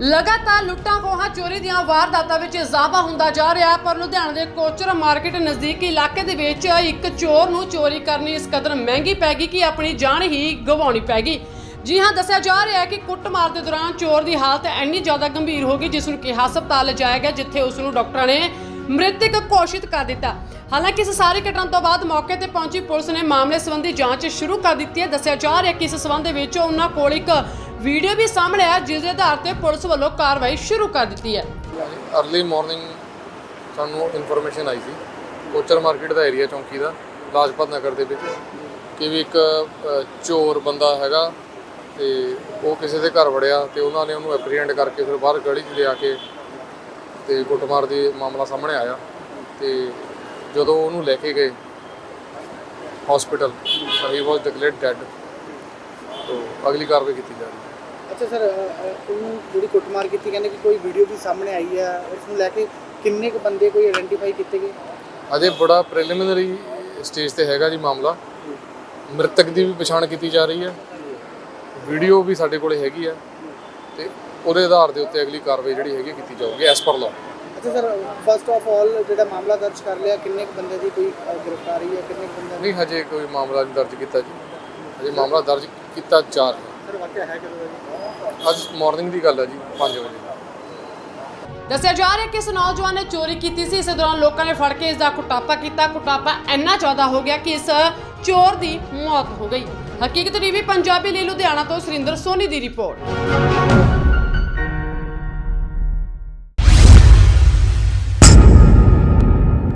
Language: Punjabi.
ਲਗਾਤਾਰ ਲੁੱਟਾਂ ਖੋਹਾਂ, ਚੋਰੀ ਦੀਆਂ ਵਾਰਦਾਤਾਂ ਵਿੱਚ ਇਜ਼ਾਫਾ ਹੁੰਦਾ ਜਾ ਰਿਹਾ ਪਰ ਲੁਧਿਆਣਾ ਦੇ ਕੋਚਰ ਮਾਰਕੀਟ ਨਜ਼ਦੀਕੀ ਇਲਾਕੇ ਦੇ ਵਿੱਚ ਇੱਕ ਚੋਰ ਨੂੰ ਚੋਰੀ ਕਰਨੀ ਇਸ ਕਦਰ ਮਹਿੰਗੀ ਪੈ ਗਈ ਕਿ ਆਪਣੀ ਜਾਨ ਹੀ ਗਵਾਉਣੀ ਪੈ ਗਈ। ਜੀ ਹਾਂ, ਦੱਸਿਆ ਜਾ ਰਿਹਾ ਹੈ ਕਿ ਕੁੱਟਮਾਰ ਦੇ ਦੌਰਾਨ ਚੋਰ ਦੀ ਹਾਲਤ ਇੰਨੀ ਜ਼ਿਆਦਾ ਗੰਭੀਰ ਹੋ ਗਈ, ਜਿਸ ਨੂੰ ਕਿ ਹਸਪਤਾਲ ਲਿਜਾਇਆ ਗਿਆ, ਜਿੱਥੇ ਉਸ ਨੂੰ ਡਾਕਟਰਾਂ ਨੇ ਮ੍ਰਿਤਕ ਘੋਸ਼ਿਤ ਕਰ ਦਿੱਤਾ। ਹਾਲਾਂਕਿ ਇਸ ਸਾਰੀ ਘਟਨਾ ਤੋਂ ਬਾਅਦ ਮੌਕੇ ਤੇ ਪਹੁੰਚੀ ਪੁਲਿਸ ਨੇ ਮਾਮਲੇ ਸੰਬੰਧੀ ਜਾਂਚ ਸ਼ੁਰੂ ਕਰ ਦਿੱਤੀ ਹੈ। ਦੱਸਿਆ ਜਾ ਰਿਹਾ ਹੈ ਕਿ ਇਸ ਸੰਬੰਧ ਵਿੱਚ ਉਹਨਾਂ ਕੋਲ ਇੱਕ ਵੀਡੀਓ ਵੀ ਸਾਹਮਣੇ ਆਇਆ, ਜਿਸ ਦੇ ਆਧਾਰ ਤੇ ਪੁਲਿਸ ਵੱਲੋਂ ਕਾਰਵਾਈ ਸ਼ੁਰੂ ਕਰ ਦਿੱਤੀ ਹੈ। ਅਰਲੀ ਮਾਰਨਿੰਗ ਸਾਨੂੰ ਇਨਫੋਰਮੇਸ਼ਨ ਆਈ ਸੀ, ਕੋਚਰ ਮਾਰਕੀਟ ਦਾ ਏਰੀਆ ਚੌਂਕੀ ਦਾ, ਲਾਜਪਤ ਨਗਰ ਦੇ ਵਿੱਚ, ਕਿ ਵੀ ਇੱਕ ਚੋਰ ਬੰਦਾ ਹੈਗਾ ਤੇ ਉਹ ਕਿਸੇ ਦੇ ਘਰ ਵੜਿਆ ਤੇ ਉਹਨਾਂ ਨੇ ਉਹਨੂੰ ਐਪਰੀਹੈਂਡ ਕਰਕੇ ਫਿਰ ਬਾਹਰ ਗਲੀ 'ਚ ਲਿਆ ਕੇ ਤੇ ਕੁੱਟਮਾਰ ਦੀ ਮਾਮਲਾ ਸਾਹਮਣੇ ਆਇਆ ਤੇ ਜਦੋਂ ਉਹਨੂੰ ਲੈ ਕੇ ਗਏ ਹਸਪੀਟਲ ਹੀ ਵਾਸ ਡਿਕਲੇਅਰਡ ਡੈਡ ਤੋਂ ਅਗਲੀ ਕਾਰਵਾਈ ਕੀਤੀ ਜਾ ਰਹੀ ਹੈ। ਅੱਛਾ ਸਰ ਉਹਨੂੰ ਜਿਹੜੀ ਕੁੱਟਮਾਰ ਕੀਤੀ ਕਹਿੰਦੇ ਕਿ ਕੋਈ ਵੀਡੀਓ ਵੀ ਸਾਹਮਣੇ ਆਈ ਹੈ ਉਸ ਨੂੰ ਲੈ ਕੇ ਕਿੰਨੇ ਕੁ ਬੰਦੇ ਕੋਈ ਆਇਡੈਂਟੀਫਾਈ ਕੀਤੇ ਗਏ? ਅਜੇ ਬੜਾ ਪ੍ਰੀਲਿਮਿਨਰੀ ਸਟੇਜ ਤੇ ਹੈਗਾ ਜੀ ਮਾਮਲਾ। ਮ੍ਰਿਤਕ ਦੀ ਵੀ ਪਛਾਣ ਕੀਤੀ ਜਾ ਰਹੀ ਹੈ। ਵੀਡੀਓ ਵੀ ਸਾਡੇ ਕੋਲੇ ਹੈਗੀ ਹੈ ਤੇ ਉਹਦੇ ਆਧਾਰ ਦੇ ਉੱਤੇ ਅਗਲੀ ਕਾਰਵਾਈ ਜਿਹੜੀ ਹੈਗੀ ਕੀਤੀ ਜਾਊਗੀ ਐਸ ਪਰ ਲਾਅ ਅੱਛਾ ਸਰ ਫਸਟ ਆਫ ਆਲ ਜਿਹੜਾ ਮਾਮਲਾ ਦਰਜ ਕਰ ਲਿਆ ਕਿੰਨੇ ਕੁ ਬੰਦੇ ਦੀ ਕੋਈ ਗ੍ਰਿਫਤਾਰੀ ਹੈ ਕਿੰਨੇ ਕੁ ਬੰਦੇ ਨਹੀਂ ਹਜੇ ਕੋਈ ਮਾਮਲਾ ਨਹੀਂ ਦਰਜ ਕੀਤਾ ਜੀ। ਹਜੇ ਮਾਮਲਾ ਦਰਜ ਕੀਤਾ ਚਾਰ ਅੱਜ ਮਾਰਨਿੰਗ ਦੀ ਗੱਲ ਹੈ ਜੀ 5 ਵਜੇ। ਦੱਸਿਆ ਜਾ ਰਿਹਾ ਕਿ ਇਸ ਨੌਜਵਾਨ ਨੇ ਚੋਰੀ ਕੀਤੀ ਸੀ। ਇਸ ਦੌਰਾਨ ਲੋਕਾਂ ਨੇ ਫੜ ਕੇ ਇਸ ਦਾ ਕੁਟਾਪਾ ਕੀਤਾ। ਕੁਟਾਪਾ ਇੰਨਾ ਜ਼ਿਆਦਾ ਹੋ ਗਿਆ ਕਿ ਇਸ ਚੋਰ ਦੀ ਮੌਤ ਹੋ ਗਈ। ਹਕੀਕਤ ਟੀਵੀ ਪੰਜਾਬੀ ਲਈ ਲੁਧਿਆਣਾ ਤੋਂ ਸੁਰਿੰਦਰ ਸੋਨੀ ਦੀ ਰਿਪੋਰਟ।